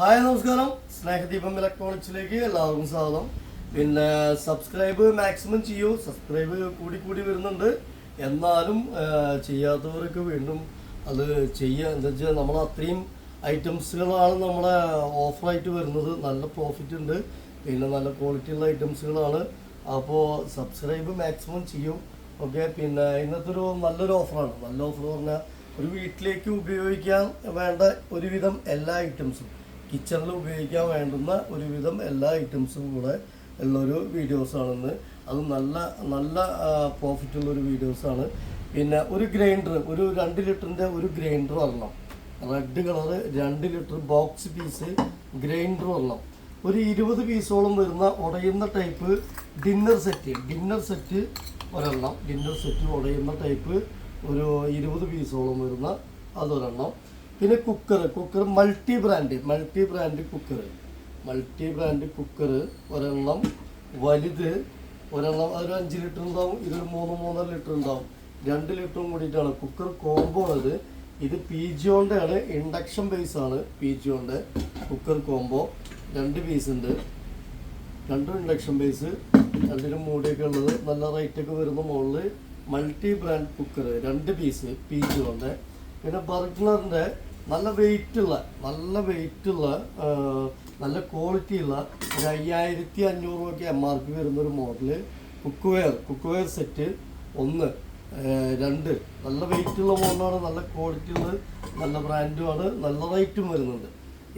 Hi നമസ്കാരം. സ്നേഹദീപം ഇലക്ട്രോണിക്സിലേക്ക് എല്ലാവർക്കും സ്വാഗതം. പിന്നെ സബ്സ്ക്രൈബ് മാക്സിമം ചെയ്യൂ. സബ്സ്ക്രൈബ് കൂടി കൂടി വരുന്നുണ്ട്. എന്നാലും ചെയ്യാത്തവർക്ക് വീണ്ടും അത് ചെയ്യുക. എന്താ വെച്ചാൽ നമ്മൾ അത്രയും ഐറ്റംസുകളാണ് നമ്മളെ ഓഫറായിട്ട് വരുന്നത്. നല്ല പ്രോഫിറ്റ് ഉണ്ട്. പിന്നെ നല്ല ക്വാളിറ്റിയുള്ള ഐറ്റംസുകളാണ്. അപ്പോൾ സബ്സ്ക്രൈബ് മാക്സിമം ചെയ്യും. ഓക്കെ? പിന്നെ ഇന്നത്തെ ഒരു നല്ലൊരു ഓഫറാണ്. നല്ല ഓഫർ പറഞ്ഞാൽ ഒരു വീട്ടിലേക്ക് ഉപയോഗിക്കാൻ വേണ്ട ഒരുവിധം എല്ലാ ഐറ്റംസും. കിച്ചണിൽ ഉപയോഗിക്കാൻ വേണ്ടുന്ന ഒരുവിധം എല്ലാ ഐറ്റംസും കൂടെ ഉള്ളൊരു വീഡിയോസാണെന്ന് അത് നല്ല നല്ല പ്രോഫിറ്റുള്ളൊരു വീഡിയോസാണ് പിന്നെ ഒരു ഗ്രൈൻഡർ ഒരു രണ്ട് ലിറ്ററിന്റെ ഒരു ഗ്രൈൻഡർ വരണം റെഡ് കളറ് രണ്ട് ലിറ്റർ ബോക്സ് പീസ് ഗ്രൈൻഡർ വരണം ഒരു ഇരുപത് പീസോളം വരുന്ന ഉടയുന്ന type dinner set dinner set ഒരെണ്ണം. ഡിന്നർ സെറ്റ് ഉടയുന്ന ടൈപ്പ് ഒരു ഇരുപത് പീസോളം വരുന്ന അതൊരെണ്ണം. പിന്നെ cooker cooker multi brand multi brand cooker multi brand cooker ഒരെണ്ണം വലുത് ഒരെണ്ണം അതൊരു അഞ്ച് ലിറ്റർ ഉണ്ടാവും ഇതൊരു മൂന്ന് മൂന്നര ലിറ്റർ ഉണ്ടാവും. രണ്ട് ലിറ്ററും കൂടിയിട്ടാണ്. കുക്കർ കോംബോ ഉള്ളത്. ഇത് പി ജിയോന്റെ ആണ് ഇൻഡക്ഷൻ ബേസ് ആണ് പി ജിയോന്റെ കുക്കർ കോംബോ രണ്ട് പീസ് ഉണ്ട്. രണ്ടും ഇൻഡക്ഷൻ ബേസ് രണ്ടിനും മൂടിയൊക്കെ ഉള്ളത്. നല്ല റേറ്റൊക്കെ വരുന്ന മുകളിൽ മൾട്ടി ബ്രാൻഡ് കുക്കർ രണ്ട് പീസ് പി ജിയോന്റെ പിന്നെ ബർഗ്നറിന്റെ നല്ല വെയിറ്റ് ഉള്ള നല്ല വെയിറ്റ് ഉള്ള നല്ല ക്വാളിറ്റി ഉള്ള ഒരു അയ്യായിരത്തി അഞ്ഞൂറ് രൂപയ്ക്ക് എം ആർ പി വരുന്നൊരു model cookware cookware set ഒന്ന് രണ്ട്. നല്ല വെയിറ്റ് ഉള്ള മോഡലാണ് നല്ല ക്വാളിറ്റി ഉള്ളത് നല്ല ബ്രാൻഡുമാണ് നല്ല റേറ്റും വരുന്നുണ്ട്.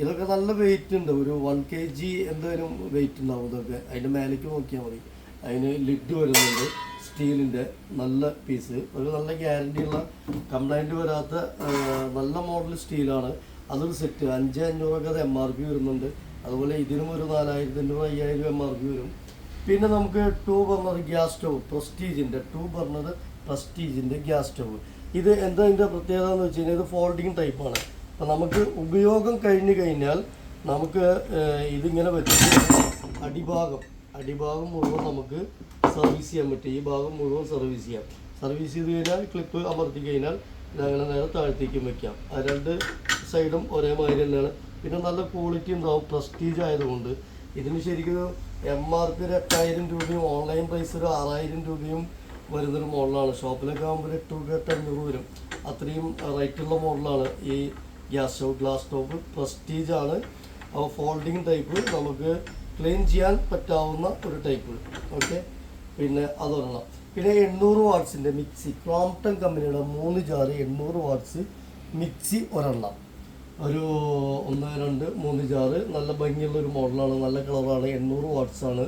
ഇതൊക്കെ നല്ല വെയിറ്റ് ഉണ്ട്. ഒരു വൺ കെ ജി എന്തായാലും വെയിറ്റ് ഉണ്ടാവും ഇതൊക്കെ? അതിന്റെ മേലേക്ക് നോക്കിയാൽ മതി. അതിന് ലിഡ് വരുന്നുണ്ട്. സ്റ്റീലിന്റെ നല്ല പീസ്. ഒരു നല്ല ഗ്യാരണ്ടി ഉള്ള കംപ്ലൈന്റ് വരാത്ത നല്ല മോഡൽ സ്റ്റീലാണ്. അതൊരു സെറ്റ് അഞ്ച് അഞ്ഞൂറൊക്കെ അത് എം ആർ പി വരുന്നുണ്ട്. അതുപോലെ ഇതിനും ഒരു നാലായിരത്തി അഞ്ഞൂറ് അയ്യായിരം എം ആർ പി വരും. പിന്നെ നമുക്ക് ടൂ ബർണർ ഗ്യാസ് സ്റ്റവ് പ്രസ്റ്റീജിന്റെ ടൂ ബർണർ പ്രസ്റ്റീജിന്റെ ഗ്യാസ് സ്റ്റവ്. ഇത് എന്താ ഇതിന്റെ പ്രത്യേകത എന്ന് വെച്ച് കഴിഞ്ഞാൽ ഇത് ഫോൾഡിങ് ടൈപ്പാണ് അപ്പം നമുക്ക് ഉപയോഗം കഴിഞ്ഞ് കഴിഞ്ഞാൽ നമുക്ക് ഇതിങ്ങനെ വെച്ചിട്ട് അടിഭാഗം അടിഭാഗം മുഴുവൻ നമുക്ക് സർവീസ് ചെയ്യാൻ പറ്റും ഈ ഭാഗം മുഴുവൻ സർവീസ് ചെയ്യാം. സർവീസ് ചെയ്ത് കഴിഞ്ഞാൽ ക്ലിപ്പ് അമർത്തി കഴിഞ്ഞാൽ ഇതങ്ങനെ നേരെ താഴത്തേക്കും വെക്കാം. ആ രണ്ട് സൈഡും ഒരേമാതിരി തന്നെയാണ്. പിന്നെ നല്ല ക്വാളിറ്റി ഉണ്ടാവും. പ്രസ്റ്റീജ് ആയതുകൊണ്ട്. ഇതിന് ശരിക്കും എം ആർ പി ഒരു എട്ടായിരം രൂപയും ഓൺലൈൻ പ്രൈസ് ഒരു ആറായിരം രൂപയും വരുന്നൊരു മോഡലാണ് ഷോപ്പിലൊക്കെ ആകുമ്പോൾ എട്ട് രൂപ എട്ട് അഞ്ഞൂറ് വരും. അത്രയും റേറ്റുള്ള മോഡലാണ് ഈ gas stove glass stove Prestige ആണ്. ഫോൾഡിങ് ടൈപ്പ് നമുക്ക് ക്ലീൻ ചെയ്യാൻ പറ്റാവുന്ന ഒരു ടൈപ്പ് ഓക്കെ പിന്നെ അതൊരെണ്ണം. പിന്നെ എണ്ണൂറ് വാട്ട്സിന്റെ മിക്സി. ക്രോംപ്ടൺ കമ്പനിയുടെ മൂന്ന് ജാറ് എണ്ണൂറ് വാട്സ് മിക്സി ഒരെണ്ണം. ഒരു ഒന്ന് രണ്ട് മൂന്ന് ജാറ്. നല്ല ഭംഗിയുള്ള ഒരു മോഡലാണ്. നല്ല കളറാണ്. എണ്ണൂറ് ആണ്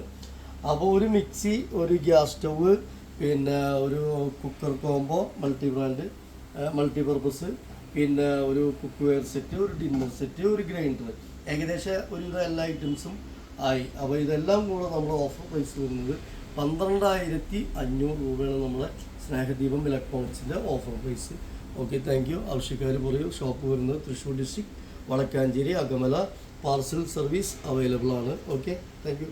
അപ്പോൾ ഒരു മിക്സി ഒരു ഗ്യാസ് സ്റ്റവ് പിന്നെ ഒരു cooker combo multi brand multipurpose പിന്നെ ഒരു കുക്ക് വെയർ സെറ്റ് ഒരു ഡിന്നർ സെറ്റ് ഒരു ഗ്രൈൻഡർ. ഏകദേശം ഒരു എല്ലാ ഐറ്റംസും ആയി. അപ്പോൾ ഇതെല്ലാം കൂടെ നമ്മൾ ഓഫർ പ്രൈസ് വരുന്നത് പന്ത്രണ്ടായിരത്തി അഞ്ഞൂറ് രൂപയാണ് നമ്മുടെ Snehadeepam ഇലക്ട്രോണിക്സിന്റെ offer price okay thank you ആവശ്യക്കാർ പറയൂ ഷോപ്പ് വരുന്നത് Thrissur district Vadakkanchery Akamala parcel service available ആണ്. Okay thank